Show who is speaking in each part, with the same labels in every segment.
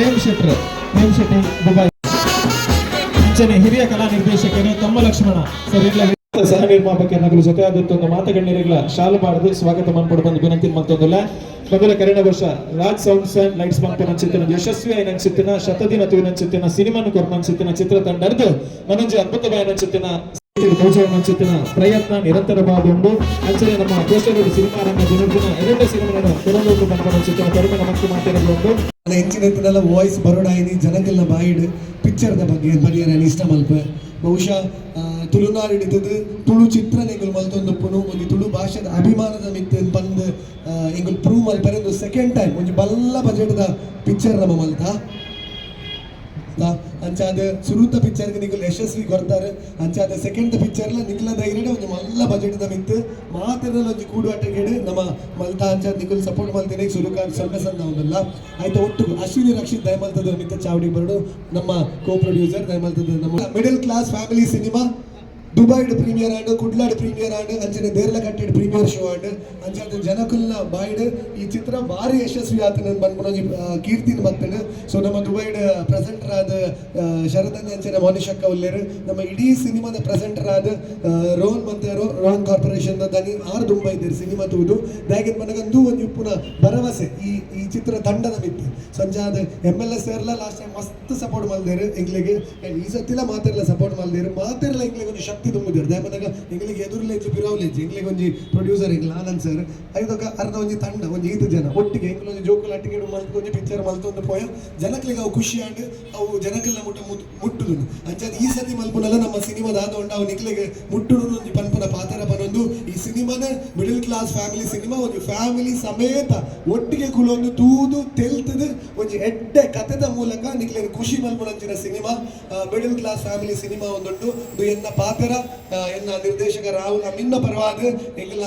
Speaker 1: ಪ್ರೇಮ್ ಶೆಟ್ರ್. ಪ್ರೇಮ್ ಶೆಟ್ಟಿ ದುಬೈ. ಮುಂಚೆನೆ ಹಿರಿಯ ಕಲಾ ನಿರ್ದೇಶಕರು ತಮ್ಮ ಲಕ್ಷ್ಮಣ. ಸರ್ ಇಲ್ಲ ಸಹ ನಿರ್ಮಾಪಕ ನಗಲು ಜೊತೆ ಆಗುತ್ತೊಂದು ಮಾತುಗಣ್ಯರಿಗಳ ಶಾಲು ಮಾಡುದು ಸ್ವಾಗತ ಮಾಡ್ಕೊಂಡು ಬಂದು ವಿನಂತಿ ಮಂತೊಂದಲ್ಲ ಮೊದಲ ಕರೆಣ ವರ್ಷ, ರಾಜ್ ಸೌಂಡ್ಸ್ ಅಂಡ್ ಲೈಟ್ಸ್ ಮಾಡ್ತಾ ನಂಚಿತ್ತಿನ ಯಶಸ್ವಿ ಆಯ್ನ ಅನ್ಸುತ್ತಿನ ಶತದಿನ ತುವಿನ ಅನ್ಸುತ್ತಿನ ಸಿನಿಮಾನು ಕೊರ್ ಅನ್ಸುತ್ತಿನ ಚಿತ್ರತಂಡ ಅರ್ದು ಮನೋಜ್ ಅದ್ಭುತವಾಯ ಅನ್ಸುತ್ತಿನ ಪ್ರೋತ್ಸಾಹ ಚಿತ್ರನ ಪ್ರಯತ್ನ ನಿರಂತರವಾದೊಂದು ಅಂಚನೆ ನಮ್ಮ ಕೋಶಗಳು ಸಿನಿಮಾ ರಂಗ ದಿನದಿನ ಎರಡು ಸಿನಿಮಾಗಳನ್ನು ಕೊರಲೂರು ಬಂಪನ ಚಿತ್ರನ ಕಡಿಮೆ ಮತ್ತು ಮಾತಾಡಬಹುದು
Speaker 2: ಹೆಚ್ಚಿನ ವಾಯ್ಸ್ ಬರೋಡಾಯಿನಿ ಜನಕ್ಕೆಲ್ಲ ಬಾಯಿಡ್ ಪಿಕ್ಚರ್ದ ಬಗ್ಗೆ ಬರೆಯರ ಇಷ್ಟ ಮಲ್ಪ. ಬಹುಶಃ ತುಳುನಾಡು ಹಿಡಿತದು ತುಳು ಚಿತ್ರನೆಗಳು ಮಲ್ತೊಂದುಪ್ಪುನು ಒಂದು ತುಳು ಭಾಷೆದ ಅಭಿಮಾನದ ಮಿತ್ತ ಬಂದು ಎಂಗಳು ಪ್ರೂವ್ ಮಲ್ಪರೆ ಒಂದು ಸೆಕೆಂಡ್ ಟೈಮ್ ಒಂದು ಬಲ್ಲ ಬಜೆಟ್ದ ಪಿಕ್ಚರ್ ನಮ್ಮ ಮಲ್ತ. ಅಂಚಾದ ಸುರುತ ಪಿಕ್ಚರ್ಗೆ ನಿಗಲ್ ಯಶಸ್ವಿ ಕೊರ್ತಾರೆ ಅಂಚಾದ ಸೆಕೆಂಡ್ ಪಿಕ್ಚರ್ಲ ನಿಕ್ಲ ಧೈರ್ಯ ಒಂದು ಮಲ್ಲ ಬಜೆಟ್ ದ ಮಿತ್ತು ಮಾತಿರಲ್ಲ ಒಂದು ಕೂಡುವಾಟಗೇಡು ನಮ್ಮ ಮಲ್ತ ಅಂಚಾದ ನಿಗಲ್ ಸಪೋರ್ಟ್ ಮಾಡ್ತೀನಿ. ಸುರುಕಾರ್ ಸ್ವಲ್ಪ ಸಣ್ಣ ಒಂದಲ್ಲ ಆಯ್ತು, ಒಟ್ಟು ಅಶ್ವಿನಿ, ರಕ್ಷಿತ್ ದಯಮಲ್ತದ ಮಿತ್ತ ಚಾವಡಿ ಬರಡು. ನಮ್ಮ ಕೋ ಪ್ರೊಡ್ಯೂಸರ್ ದಯಮಲ್ತದ ನಮ್ಮ ಮಿಡಲ್ ಕ್ಲಾಸ್ ಫ್ಯಾಮಿಲಿ ಸಿನಿಮಾ ದುಬೈಡ್ ಪ್ರೀಮಿಯರ್ ಆಂಡ್ ಕುಡ್ಲಾಡ್ ಪ್ರೀಮಿಯರ್ ಆಂಡ್ ಅಂಚನೆ ದೇರ್ಲ ಕಟ್ಟಿಡ್ ಪ್ರೀಮಿಯರ್ ಶೋ ಆಂಡ್ ಅಂಚಾದ ಜನಕುಲ್ನ ಬಾಯ್ಡ್ ಈ ಚಿತ್ರ ಭಾರಿ ಯಶಸ್ವಿ ಆತನ ಬಂದ್ಬಿಟ್ಟು ಕೀರ್ತಿನ ಬರ್ತದೆ ಸೊ ನಮ್ಮ ದುಬೈಡ್ ಪ್ರೆಸೆಂಟರ್ ಆದ ಶರದನ್ ಅಂಚನೆ ಮೌನಿಶಕ್ಕ ಉಲ್ಲೇರು ನಮ್ಮ ಇಡೀ ಸಿನಿಮಾದ ಪ್ರೆಸೆಂಟರ್ ಆದ ಆ, ರೋಹನ್ ಮತ್ತೆ ರೋನ್ ಕಾರ್ಪೊರೇಷನ್ ದನಿ ಆರು ದುಂಬೈ ಇದ್ದೀರಿ ಸಿನಿಮಾ ತೂದು ದಾಗಿನ ಮನಗಂದು ಒಂದು ಪುನಃ ಭರವಸೆ ಈ ಈ ಚಿತ್ರ ತಂಡದ ಮಿತ್ತು. ಸಂಜಾದ ಎಂ ಎಲ್ ಎಸ್ ಎಲ್ಲ ಲಾಸ್ಟ್ ಟೈಮ್ ಮಸ್ತ್ ಸಪೋರ್ಟ್ ಮಾಡಿದೇರು And ಈ ಸತಿಲ ಮಾತೆಲ್ಲ ಸಪೋರ್ಟ್ ಮಾಡಿದೇರು ಮಾತೆಲ್ಲ ಎಂಗ್ಲಿಗೆ ಒಂದು ಶಕ್ತಿ ತುಂಬಿದ್ರು ದಯಮನಾಗ ಎಂಗ್ಲಿಗೆ ಎದುರುಲೆ ಇದ್ದು ಬಿರಾವ್ಲೆ ಇಜ್ಜಿ ಎಂಗ್ಲಿಗೆ ಒಂಜಿ ಪ್ರೊಡ್ಯೂಸರ್ ಎಂಗ್ಲ ಆನಂದ್ ಸರ್ ಐದೊಕ ಅರ್ಧ ಒಂಜಿ ತಂಡ, ಒಂಜಿ ಐದು ಜನ. ಒಟ್ಟಿಗೆ ಎಂಗ್ಲ ಒಂಜಿ ಜೋಕುಲು ಅಟ್ಟಿಗೆ ಮಲ್ತು ಒಂಜಿ ಪಿಕ್ಚರ್ ಮಲ್ತೊಂದು ಪೋಯ. ಜನಕ್ಲಿಗೆ ಅವು ಖುಷಿ ಆಂಡ್, ಅವು ಜನಕ್ಕೆಲ್ಲ ಮುಟ್ಟ ಮುಟ್- ಮುಟ್ಟುದು ಅಂಚಾದ ಈ ಸತಿ ಮಲ್ಪುನಲ್ಲ ನಮ್ಮ ಸಿನಿಮಾದ ಆದೊಂಡ ಅವು ನಿಕ್ಲಿಗೆ ಮುಟ್ಟುಡು ಒಂಜಿ ಪನ್ಪನ ಪಾತರ ಪನೊಂದು ಈ ಸಿನಿಮಾನೇ ಮಿಡಲ್ ಕ್ಲಾಸ್ ಫ್ಯಾಮಿಲಿ ಸಿನಿಮಾ ಒಂದು ಫ್ಯಾಮಿಲಿ ಸಮೇತ ಒಟ್ಟಿಗೆ ಕುಲೊಂದು ತೂದು ತೆಲ್ತದ ಒಂದು ಎಡ್ಡೆ ಕಥೆದ ಮೂಲಕ ನಿಕ್ಲೆ ಖುಷಿ ಮಲ್ಪುನಂಚಿನ cinema. Middle class family cinema ಒಂದುಂಟು. ಇದು ಎನ್ನ ಪಾತ್ರ ಎನ್ನ ನಿರ್ದೇಶಕ ರಾಹುಲ್ ನಿನ್ನ ಪರವಾದ. ಎಂಗಿಲ್ಲ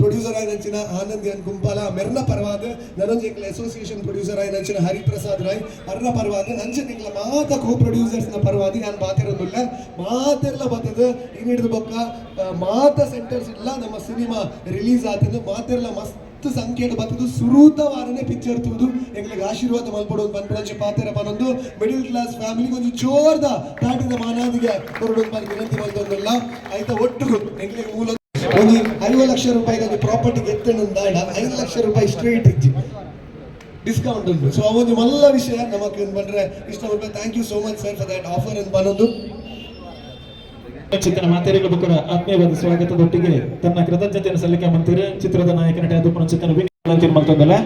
Speaker 2: ಪ್ರೊಡ್ಯೂಸರ್ ಆಯ್ನಂಚಿನ ಆನಂದ್ ಎನ್ ಗುಂಪಾಲ ಮೆರ್ನ ಪರವಾದ. ನನೊಂದು ಎಂಗಿಲ ಅಸೋಸಿಯೇಷನ್ ಪ್ರೊಡ್ಯೂಸರ್ ಆಯ್ನಂಚಿನ ಹರಿಪ್ರಸಾದ್ ರಾಯ್ ಅರ್ನ ಪರವಾದ. ನಂಚಿನ ಎಂಗಿಲ ಮಾತ ಕೋ ಪ್ರೊಡ್ಯೂಸರ್ಸ್ನ ಪರವಾದಿ. ನಾನು ಮಾತಿರೋದಿಲ್ಲ ಮಾತೆಲ್ಲ ಬರ್ತದೆ ಇನ್ನಿಡಿದ ಪಕ್ಕ ಬೊಕ್ಕ? ಆ, ಸೆಂಟರ್ಸ್ ಎಲ್ಲ ನಮ್ಮ ಸಿನಿಮಾ ರಿಲೀಸ್ ಆತಂದ್ರೆ ಮಾತೆಲ್ಲ ಮಸ್ತ್ ಸಂಖ್ಯೆಡ್ ಬತ್ತದು ಸುರೂತವಾರನೇ ಪಿಕ್ಚರ್ ತೂದು ಎಂಗ್ಲಿಗೆ ಆಶೀರ್ವಾದ ಮಲ್ಪಡೋದು ಬಂದ್ಬಿಡಂಚೆ ಪಾತೆರ ಬಂದು ಮಿಡಿಲ್ ಕ್ಲಾಸ್ ಫ್ಯಾಮಿಲಿಗೆ ಒಂದು ಜೋರ್ದ ತಾಟಿದ ಮಾನಾದಿಗೆ ಹೊರಡೋದು ಮಾಡಿ ವಿನಂತಿ ಬಂದೊಂದಲ್ಲ ಆಯ್ತಾ, ಒಟ್ಟು ಎಂಗ್ಲಿಗೆ ಮೂಲ ಒಂದು ಐದು ಲಕ್ಷ ರೂಪಾಯಿ ಒಂದು ಪ್ರಾಪರ್ಟಿ ಗೆತ್ತಣಂದಾಡ ಐದು ಲಕ್ಷ ರೂಪಾಯಿ ಸ್ಟ್ರೇಟ್ ಇಜ್ಜಿ ಡಿಸ್ಕೌಂಟ್ ಉಂಟು. ಸೊ ಅವೊಂದು ಮಲ್ಲ ವಿಷಯ ನಮಗೆ ಬಂದ್ರೆ ಇಷ್ಟ thank you so much sir for that offer ಅಂತ ಬನ್ನೊಂದು
Speaker 1: ಚಿತ್ರನ ಮಾತೆರೆಗಳ ಬುಕ್ಕರ ಆತ್ಮೀಯವಾದ ಸ್ವಾಗತದೊಟ್ಟಿಗೆ ತನ್ನ ಕೃತಜ್ಞತೆಯನ್ನು ಸಲ್ಲಿಕೆ ಮಂತಿರ ಚಿತ್ರದ ನಾಯಕ ನಟ ಅದು ವಿನಂತಿ ಮಾಡ್ತಂದಲ್ಲ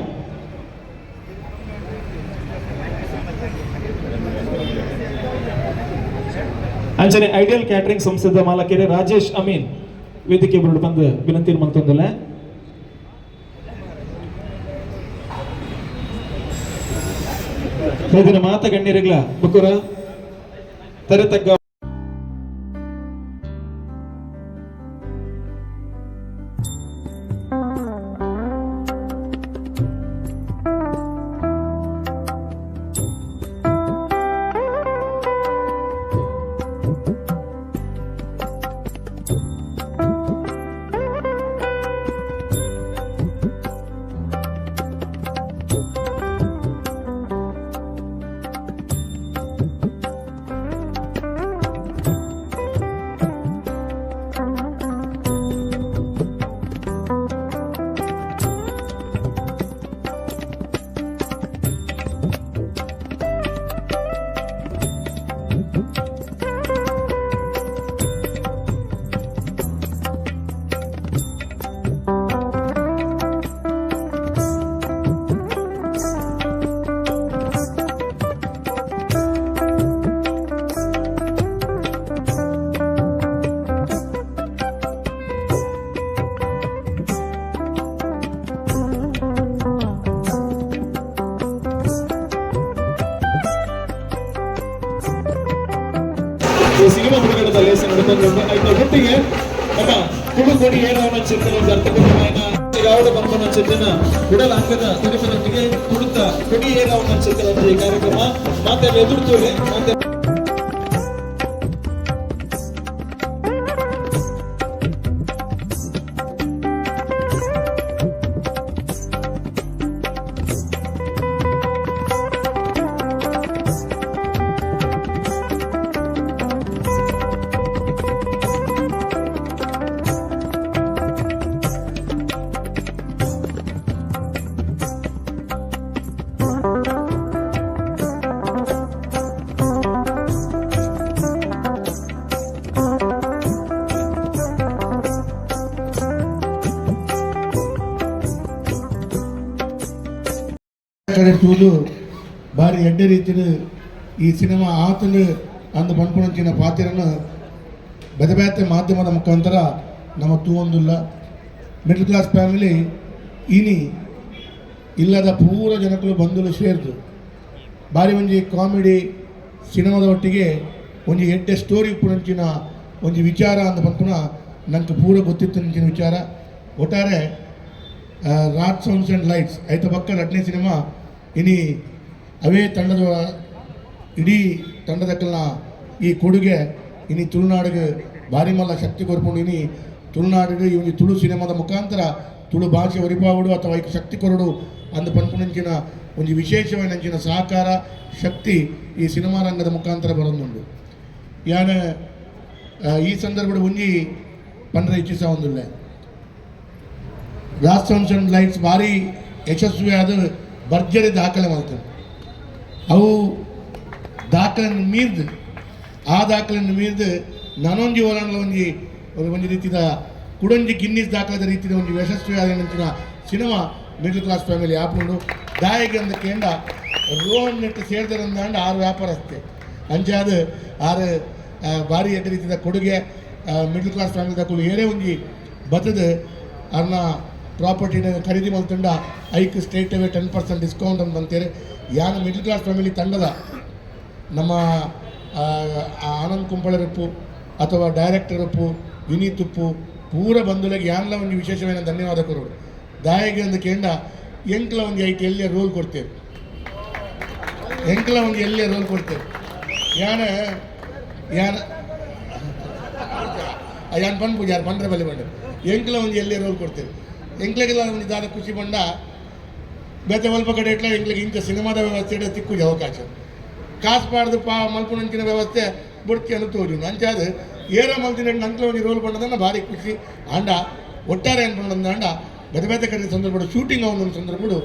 Speaker 1: ಅಂಚನೆ ಐಡಿಯಲ್ ಕ್ಯಾಟರಿಂಗ್ ಸಂಸ್ಥೆದ ಮಾಲಕರು ರಾಜೇಶ್ ಅಮೀನ್ ವೇದಿಕೆ ಬರಲು ಬಂದು ವಿನಂತಿ ಮಾಡ್ತಂದಲ್ಲ ಇದನ್ನ ಮಾತ ಗಣ್ಯರಿಗಳ ತರೆ ತರತಗ್ಗ ಈ ಸಿನಿಮಾ ಹುಡುಗರದ ಲೇಸ ನಡೆದುಕೊಂಡು ಒಟ್ಟಿಗೆ ನಮ್ಮ ಕುಡು ಕೊಡಿ ಏರವನ ಚಿತ್ರನ ಅರ್ಥಪೂರ್ಣమైన ಯಾವಡ ಚಿತ್ರನ ಉಡಲ ಅಂಗದ ತುಡಿಪನೊಟ್ಟಿಗೆ ಕುಡುತ್ತ ಕೊಡಿ ಏರವನ ಚಿತ್ರದ ಈ ಕಾರ್ಯಕ್ರಮ. ಮತ್ತೆ ಎದುರ್ತೂಲೆ ಮತ್ತೆ
Speaker 3: ಕಡೆ ತೂಲು ಭಾರಿ ಎಡ್ಡೆ ರೀತಿಯ ಈ ಸಿನಿಮಾ ಆತನ ಅಂದು ಪಂಪುಣಂಚಿನ ಪಾತ್ರನ ಬೇತೆ ಬೇತೆ ಮಾಧ್ಯಮದ ಮುಖಾಂತರ ನಮ್ಮ ತೂವೊಂದಿಲ್ಲ. ಮಿಡ್ಲ್ ಕ್ಲಾಸ್ ಫ್ಯಾಮಿಲಿ ಇನಿ ಇಲ್ಲದ ಪೂರ ಜನಗಳು ಬಂಧುಲು ಸೇರಿದು. ಬಾರಿ ಒಂಜಿ ಕಾಮಿಡಿ ಸಿನಿಮಾದ ಒಟ್ಟಿಗೆ ಒಂಜಿ ಎಡ್ಡೆ ಸ್ಟೋರಿ ಪುಣಿನ ಒಂಜಿ ವಿಚಾರ ಅಂತ ಬಂಪುನ ನಂಗೆ ಪೂರ ಗೊತ್ತಿತ್ತು ನಂಚಿನ ವಿಚಾರ. ಒಟ್ಟಾರೆ ರಾಟ್ ಸೌಂಡ್ಸ್ ಆ್ಯಂಡ್ ಲೈಟ್ಸ್ ಐತ ಪಕ್ಕ ರಟ್ನೆ ಸಿನಿಮಾ ಇನಿ ಅವೇ ತಂಡದ, ಇಡೀ ತಂಡದಕ್ಕಲ್ನ ಈ ಕೊಡುಗೆ ಇನಿ ತುಳುನಾಡಿಗೆ ಭಾರಿ ಮಲ್ಲ ಶಕ್ತಿ ಕೊರ್ಪುಂಡು ಇನಿ ತುಳುನಾಡಿಗೆ ಈ ತುಳು ಸಿನಿಮಾದ ಮುಖಾಂತರ ತುಳು ಭಾಷೆ ಒರಿಪಾವುಡು ಅಥವಾ ಈಗ ಶಕ್ತಿ ಕೊರಡು ಅಂದು ಪನ್ಪುನಂಚಿನ ಒಂದು ವಿಶೇಷವಾದಂಚಿನ ಸಹಕಾರ, ಶಕ್ತಿ ಈ ಸಿನಿಮಾ ರಂಗದ ಮುಖಾಂತರ ಬರೋದುಂಡು ಯಾನೆ ಈ ಸಂದರ್ಭದ ಒಂಜಿ ಪಂಡ್ರೆ ಇಚ್ಛಿಸ ಒಂದಿಲ್ಲ. ರಾಜ್ ಆ್ಯಂಡ್ ಲೈಟ್ಸ್ ಭಾರಿ ಯಶಸ್ವಿಯಾದ ಭರ್ಜರಿ ದಾಖಲೆ ಮಾಡ್ತಾರೆ. ಅವು ದಾಖಲೆಯನ್ನು ಮೀರಿದು, ಆ ದಾಖಲೆಯನ್ನು ಮೀರಿದು ನಾನೊಂದು ಓಲಾಂಡ್ಲ ಒಂಜಿ ಒಂದು ರೀತಿಯ ಕುಡೊಂಜಿ ಗಿನ್ನಿಸ್ ದಾಖಲಾದ ರೀತಿಯ ಒಂದು ಯಶಸ್ವಿಯಾದ ನಂಚಿನ ಸಿನಿಮಾ ಮಿಡ್ಲ್ ಕ್ಲಾಸ್ ಫ್ಯಾಮಿಲಿ ದಾಯಿಗೆ ಅಂದ ಕೇಂದ್ರ ರೋಡ್ ನೆಟ್ಟು ಸೇರಿದ್ರಂದ ಆರು ವ್ಯಾಪಾರಸ್ಥೆ. ಅಂಚಾದ ಆರು ಭಾರಿ ಎಡ್ಡ ರೀತಿಯ ಕೊಡುಗೆ ಮಿಡ್ಲ್ ಕ್ಲಾಸ್ ಫ್ಯಾಮಿಲಿ ತಕೊಂಡು ಏನೇ ಒಂದು ಬತ್ತದ ಅನ್ನ ಪ್ರಾಪರ್ಟಿನ ಖರೀದಿ ಮಾಡ್ತಂಡ hike straight away ten percent discount ಅಂತ ಅಂತೇಳಿ ಯಾರು ಮಿಡ್ಲ್ ಕ್ಲಾಸ್ ಫ್ಯಾಮಿಲಿ ತಂಡದ? ನಮ್ಮ ಆನಂದ್ ಕುಂಪಳರಪ್ಪು ಅಥವಾ ಡೈರೆಕ್ಟರ್ ಉಪ್ಪು ವಿನೀತ್ ಉಪ್ಪು, ಪೂರ ಬಂಧುಗಳಿಗೆ ಯಾನ್ಲ ಒಂದು ವಿಶೇಷವೇನ ಧನ್ಯವಾದ ಕೊರೋಡು ದಾಯಿಗೆ ಒಂದು ಕೇಂದ್ರ, ಎಂಕ್ಲ ಒಂದು ಐಟಿ ಎಲ್ಲಿಯ ರೋಲ್ ಕೊಡ್ತೇವೆ. ಎಂಕ್ಲ ಒಂದು ಎಲ್ಲಿಯ ರೋಲ್ ಕೊಡ್ತೇವೆ. ಯಾನ ಯಾನ ಯಾನ್ ಪಂಪು ಯಾರು ಬಂದ್ರೆ ಬಲಿ ಬಂದ್ರೆ. ಎಂಕ್ಲ ಒಂದು ಎಲ್ಲಿಯ ರೋಲ್ ಕೊಡ್ತೇವೆ. ಎಂಕ್ಲೆಗೆಲ್ಲ ದಾನ ಖುಷಿ ಬಂಡ ಬೇತೆ ಮಲ್ಪ ಕಡೆ ಇಟ್ಲ ಎಂಕ್ಲಿಗೆ ಇಂಥ ಸಿನಿಮಾದ ವ್ಯವಸ್ಥೆ ಇಡ ತಿಕ್ಕುಜಿ ಅವಕಾಶ. ಕಾಸು ಪಾಡ್ದು ಪಾ ಮಲ್ಪುಣಂಚಿನ ವ್ಯವಸ್ಥೆ ಬುಡ್ತಿ ಅನ್ನು ತೋಜು ಅಂಚಾದ ಏರ ಮಲ್ತಿನ ನಂತರ ಒಂದು ರೋಲ್ ಬಂಡದನ್ನು ಭಾರಿ ಖುಷಿ. ಅಂಡ ಒಟ್ಟಾರೆ ಅನ್ಕೊಂಡಂದ ಅಂಡ ಬೇತೆ ಬೇತೆ ಕಡೆ ಸಂದರ್ಭ ಶೂಟಿಂಗ್ ಅವನ ಸಂದರ್ಭಗಳು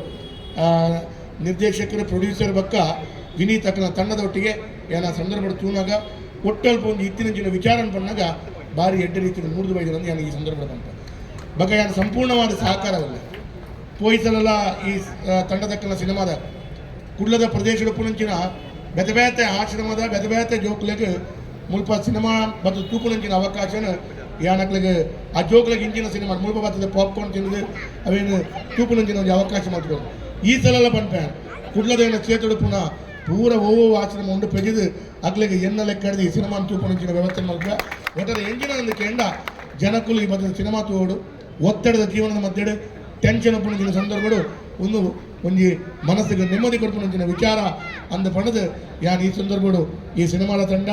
Speaker 3: ನಿರ್ದೇಶಕರು, ಪ್ರೊಡ್ಯೂಸರ್ ಬಕ್ಕ ವಿನೀತ್ ಅಕ್ಕನ ತಂಡದ ಒಟ್ಟಿಗೆ ಏನ ಸಂದರ್ಭ ತೂನಾಗ ಒಟ್ಟಲ್ಪ ಒಂದು ಇತ್ತಿನಂಚಿನ ವಿಚಾರ ಪಣ್ಣಾಗ ಭಾರಿ ಎಡ್ಡ ರೀತಿಯಲ್ಲಿ ಮೂರ್ದು ಬೈದ್ರು ನಾನು ಈ ಸಂದರ್ಭದ ಯಾನ ಸಂಪೂರ್ಣವಾದ ಸಹಕಾರವನ್ನು ಪೋಯಿಸಲೆಲ್ಲ ಈ ಆ, ತಂಡದಕ್ಕನ ಸಿನಿಮಾದ ಕುಡ್ಲದ ಪ್ರದೇಶದ ಪುನಂಚಿನ ಬೆದಬೇತೆ ಆಶ್ರಮದ ಬೆದಬೇತೆ ಬೇತೆ ಜೋಕ್ಲೆಗೆ ಮುಲ್ಪ ಸಿನಿಮಾ ಮತ್ತು ತೂಪುನಂಚಿನ ಅವಕಾಶನ ಯಾನಕ್ಲೆಗೆ ಆ ಜೋಕ್ಲೆಗೆ ಇಂಚಿನ ಸಿನಿಮಾ ಮುಲ್ಪ ಬತ್ತದ ಪಾಪ್ಕಾರ್ನ್ ತಿನ್ನದು ಅವೇನು ತೂಪುನಂಚಿನ ಒಂದು ಅವಕಾಶ ಮಾಡ್ಕೊಂಡು ಈ ಸಲ ಎಲ್ಲ ಬಂದ್ಪೆ ಕುಡ್ಲದೇನ ಚೇತುಡು ಪುನಃ ಪೂರ ಓವೋ ಆಶ್ರಮ ಉಂಡು ಪೆಜಿದು ಅಕ್ಲಿಗೆ ಎನ್ನ ಲೆಕ್ಕ ಹಿಡಿದು ಈ ಸಿನಿಮಾ ತೂಪುನಂಚಿನ ವ್ಯವಸ್ಥೆ ಮಾಡ್ಕ ಒಟ್ಟಾರೆ ಎಂಜಿನ ಒಂದು ಕೆಂಡ ಜನಕ್ಕೂ ಈ ಬತ್ತದ ಸಿನಿಮಾ ತೋಡು ಒತ್ತಡದ ಜೀವನದ ಮಧ್ಯೆ ಟೆನ್ಷನ್ ಪುಣಂಚಿನ ಸಂದರ್ಭಗಳು ಒಂದು ಒಂಜಿ ಮನಸ್ಸಿಗೆ ನೆಮ್ಮದಿ ಕೊಡ್ಪುಣಂಚಿನ ವಿಚಾರ ಅಂದ ಪಡೆದು ಯಾನ್ ಈ ಸಂದರ್ಭಗಳು ಈ ಸಿನಿಮಾದ ತಂಡ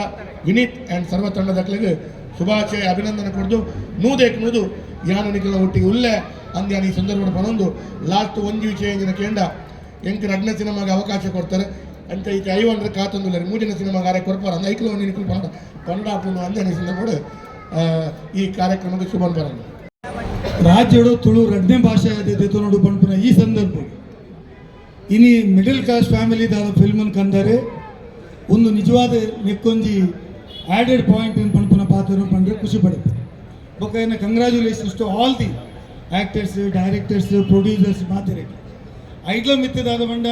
Speaker 3: ವಿನೀತ್ ಆ್ಯಂಡ್ ಸರ್ವ ತಂಡದಕ್ಲಿಗೆ ಶುಭಾಶಯ, ಅಭಿನಂದನೆ ಕೊಡ್ದು ನೂದೇಕ್ ನೂದು ಯಾನು ನಿಖಿಲ ಒಟ್ಟಿಗೆ ಉಲ್ಲೆ ಅಂದ್ ಈ ಸಂದರ್ಭ ಬಂದು ಲಾಸ್ಟ್ ಒಂಜಿ ವಿಷಯ ಇಂದಿನ ಕೇಂದ್ರ. ಎಂಕ್ ಅಡ್ನ ಸಿನಿಮಾಗೆ ಅವಕಾಶ ಕೊಡ್ತಾರೆ. ಅಂತ ಈಚೆ ಐವಂದ್ರೆ ಕಾತೊಂದುಲ್ಲ. ಮೂಜಿನ ಸಿನಿಮಾಗೆ ಆರೆ ಕೊಡ್ಪಾರ ಅಂದ್ರೆ ಐಕ್ಲ ಒಂದು ನಿಖಿಲ್ ಪಂಡ ಪಂಡ ಅಂದ ಈ ಈ ಕಾರ್ಯಕ್ರಮಕ್ಕೆ ಶುಭ ಬರೋದು
Speaker 4: ರಾಜ್ಯಡು ತುಳು ಎರಡನೇ ಭಾಷೆ ಆದಿತ್ತು ನೋಡು ಪಂಪುನ ಈ ಸಂದರ್ಭ. ಇನಿ ಮಿಡಲ್ ಕ್ಲಾಸ್ ಫ್ಯಾಮಿಲಿ ದಾದ ಫಿಲ್ಮನ್ ಕಂದರೆ ಒಂದು ನಿಜವಾದ ನೆಕ್ಕೊಂಜಿ ಆ್ಯಡೆಡ್ ಪಾಯಿಂಟ್ ಏನು ಪಂಪುನ ಪಾತ್ರ ಪಂಡ್ರೆ ಖುಷಿ ಪಡುತ್ತೆ. ಬೊಕ್ಕ ಏನ congratulations to all the actors directors producers ಮಾತಿರಕ್ಕೆ ಐಟ್ಲ ಮಿತ್ತದಾದ ಬಂಡ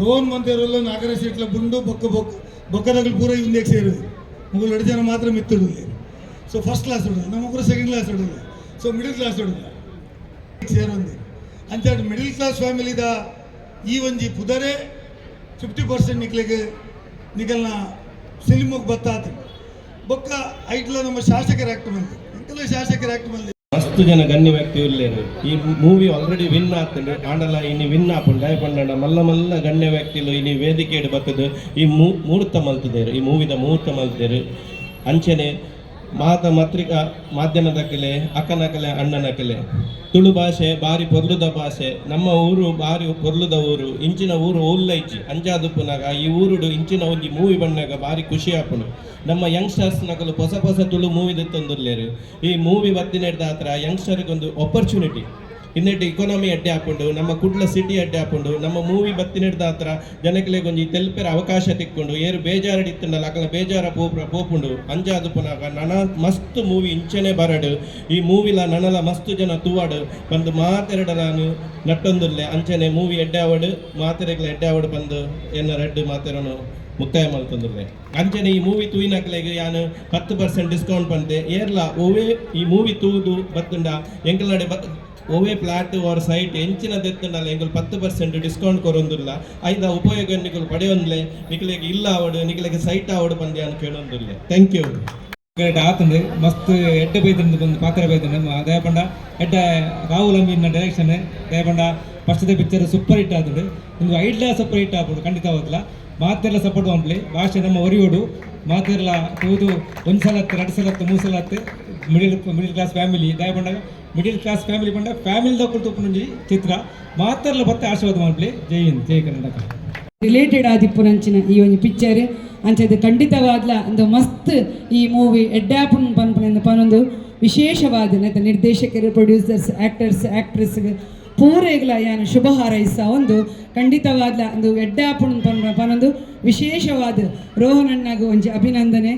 Speaker 4: ರೋನ್ ಮಂತೆರಲ್ಲ ನಾಗರ ಸೀಟ್ಲ ಬುಂಡು ಬೊಕ್ಕ ಬೊಕ್ಕ ಬೊಕ್ಕದಗಳು ಪೂರ ಇಂದೆಕ್ ಸೇರುದು ಮುಗುಲು ಎರಡು ಜನ ಮಾತ್ರ ಮಿತ್ತಿಡುದು ಸೊ ಫಸ್ಟ್ ಕ್ಲಾಸ್ ಹುಡುಗ ನಮ್ಮ ಸೆಕೆಂಡ್ ಕ್ಲಾಸ್ ಹುಡುಗ ಮಿಡಲ್ ಕ್ಲಾಸ್ ಹುಡುಗ ಸೇರೊಂದು ಅಂತ ಮಿಡಲ್ ಕ್ಲಾಸ್ ಫ್ಯಾಮಿಲಿದ ಈ ಒಂಜಿ ಪುದರೆ ಫಿಫ್ಟಿ ಪರ್ಸೆಂಟ್ ನಿಕ್ಲಿಗೆ ನಿಗಲ್ನ ಸಿನಿಮಾಗೆ ಬತ್ತಾತ ಬೊಕ್ಕ ಐಟ್ಲ ನಮ್ಮ ಶಾಸಕರ ಆಕ್ಟ್ ಬಂದು ಎಂಕಲ ಶಾಸಕರ ಆಕ್ಟ್ ಬಂದು
Speaker 5: ಮಸ್ತ್ ಜನ ಗಣ್ಯ ವ್ಯಕ್ತಿ ಉಳ್ಳೇರು ಈ ಮೂವಿ ಆಲ್ರೆಡಿ ವಿನ್ ಆಗ್ತದೆ. ಆಂಡಲ ಇನ್ನು ವಿನ್ ಆಪುಂಡು ದಾಯ ಪಂಡ ಮಲ್ಲ ಮಲ್ಲ ಗಣ್ಯ ವ್ಯಕ್ತಿಲು ಇನಿ ವೇದಿಕೆ ಬರ್ತದೆ. ಈ ಮೂರ್ತ ಮಲ್ತಿದ್ದೇರು. ಈ ಮೂವಿದ ಮುಹೂರ್ತ ಮಲ್ತಿದ್ದೇರು. ಅಂಚನೆ ಮಾತ ಪತ್ರಿಕಾ ಮಾಧ್ಯಮದ ಕಲೆ, ಅಕ್ಕನ ಕಲೆ, ಅಣ್ಣನ ಕಲೆ. ತುಳು ಭಾಷೆ ಬಾರಿ ಪೊರ್ಲುದ ಭಾಷೆ. ನಮ್ಮ ಊರು ಬಾರಿ ಪೊರ್ಲುದ ಊರು. ಇಂಚಿನ ಊರು ಉಲ್ಲೈಚಿ ಅಂಜಾದುಪ್ಪುನಾಗ ಈ ಊರುಡು ಇಂಚಿನ ಒಂಜಿ ಮೂವಿ ಬಣ್ಣಾಗ ಬಾರಿ ಖುಷಿ ಆಪುಂಡು. ನಮ್ಮ ಯಂಗ್ಸ್ಟರ್ಸ್ ನಕಲು ಹೊಸ ಹೊಸ ತುಳು ಮೂವಿ ತಂದುರ್ಲೇರು ಈ ಮೂವಿ ಬತ್ತಿನ ಹತ್ರ ಯಂಗ್ಸ್ಟರ್ಗೊಂದು ಆಪರ್ಚುನಿಟಿ ಇನ್ನಿಟ್ಟು ಇಕಾನಮಿ ಅಡ್ಡೆ ಹಾಕೊಂಡು, ನಮ್ಮ ಕುಡ್ಲ ಸಿಟಿ ಅಡ್ಡೆ ಹಾಕೊಂಡು, ನಮ್ಮ ಮೂವಿ ಬತ್ತಿನಿಡ್ದ ಹತ್ರ ಜನಕ್ಕೆ ಕೊಂಚ ತೆಲ್ಪೆರ ಅವಕಾಶ ತಿಕ್ಕೊಂಡು, ಏರು ಬೇಜಾರಡಿತ್ತಂಡಲ್ಲ ಅಕಲ ಬೇಜಾರ ಪೋಪುರ ಪೋಪುಂಡು, ಅಂಜಾದು ಪುನಃ ನನ ಮಸ್ತ್ ಮೂವಿ ಇಂಚನೆ ಬರಡು. ಈ ಮೂವಿಲ ನನಲ ಮಸ್ತ್ ಜನ ತೂವಾಡು. ಬಂದು ಮಾತೆರಡಲಾನು ನಟ್ಟೊಂದುಲ್ಲೆ ಅಂಚನೆ ಮೂವಿ ಎಡ್ಡೆ ಅವಡು ಮಾತೆರೆಗ್ಲ ಎಡ್ಡೆ ಅವಡು ಬಂದು ಎನ್ನ ರೆಡ್ ಮಾತೆರನು ಮುಕ್ತಾಯ ಮಾಡ್ತಂದ್ರೆ ಅಂಚನೆ ಈ ಮೂವಿ ತೂಯಿನಕ್ಲೆಗ್ ಯಾನು ಹತ್ತು ಪರ್ಸೆಂಟ್ ಡಿಸ್ಕೌಂಟ್ ಬಂತೆ ಏರ್ಲ ಓವೇ ಈ ಮೂವಿ ತೂದು ಬತ್ತುಂಡ, ಎಂಕಲ್ನಡೆ ಬತ್ ಓವೇ ಫ್ಲಾಟ್ ಅವರ ಸೈಟ್ ಎಂಚಿನ ದೆತ್ತುಂಡಲ್ಲ ಎಂಕಲ್ ಪತ್ತು ಪರ್ಸೆಂಟ್ ಡಿಸ್ಕೌಂಟ್ ಕೊರೊಂದುಲ್ಲ ಐದ ಉಪಯೋಗ ನಿಕಲ್ ಪಡೆಯೊಂದ್ಲೆ, ನಿಕಲಿಗೆ ಇಲ್ಲ ಅವಡು ನಿಕಲಿಗೆ ಸೈಟ್ ಅವಡು ಬಂದೆ ಅಂತ ಕೇಳೊಂದಿಲ್ಲ ಥ್ಯಾಂಕ್ ಯು
Speaker 6: ಕರೆಕ್ಟ್ ಆತಂದು ಮಸ್ತ್ ಎಡ್ಡೆ ಬೈತಂದು ಬಂದು ಪಾತ್ರ ಬೈತಂಡು ಅದೇ ಪಂಡ ಎಡ್ಡೆ ರಾಹುಲ್ ಅಂಬಿನ ಡೈರೆಕ್ಷನ್ ದಯಪಂಡ ಪಂಡ ಫಸ್ಟ್ ಪಿಕ್ಚರ್ ಸೂಪರ್ ಹಿಟ್ ಆತಂಡು. ಒಂದು ಐಡ್ಲ ಸೂಪರ್ ಹಿಟ್ ಆಗ್ಬೋದು, ಖಂಡಿತ ಹೋಗ್ಲ. ಮಾತೆಲ್ಲ ಸಪೋರ್ಟ್ ಮಾಡ್ಲಿ ಭಾಷೆ ನಮ್ಮ ಒರಿಯೋಡು ಮಾತೆಲ್ಲ ತೂದು ಒಂದು ಸಲ ಹತ್ತು ಎರಡು ಸಲ ಹತ್ತು ಮೂರು ಸಲ ಹತ್ತು ಮಿಡಿಲ್ ಮಿಡಿಲ್ ಕ್ಲಾಸ್ ಫ್ಯಾಮಿಲಿ. ದಯ ಬಂದಾಗ ಮಿಡಿಲ್ ಕ್ಲಾಸ್ ಫ್ಯಾಮಿಲಿ ಪಂಡ ಫ್ಯಾಮಿಲಿ ಕುರಿತು ಪುನಂಜಿ ಚಿತ್ರ. ಮಾತೆಲ್ಲ ಬತ್ತೆ ಆಶೀರ್ವಾದ ಮಾಡ್ಲಿ. ಜೈ ಹಿಂದ್, ಜೈ ಕರ್ನಾಟಕ.
Speaker 7: ರಿಲೇಟೆಡ್ ಆದಿಪ್ಪುನಂಚಿನ ಈ ಒಂದು ಪಿಕ್ಚರ್ ಅಂಚದು ಖಂಡಿತವಾದ್ಲ ಒಂದು ಮಸ್ತ್ ಈ ಮೂವಿ ಎಡ್ಡಾಪುನ್ ಬಂದ ಪನೊಂದು ವಿಶೇಷವಾದ ನಿರ್ದೇಶಕರು ಪ್ರೊಡ್ಯೂಸರ್ಸ್ ಆಕ್ಟರ್ಸ್ ಆ್ಯಕ್ಟ್ರೆಸ್ಗೆ ಪೂರೈಗ್ಲ ಯಾನ್ ಶುಭ ಹಾರೈಸ ಒಂದು ಖಂಡಿತವಾದ ಒಂದು ಎಡ್ಡಾಪುಣ ಪನ್ನೊಂದು ವಿಶೇಷವಾದ ರೋಹನಣ್ಣಗೂ ಒಂಜಿ ಅಭಿನಂದನೆ.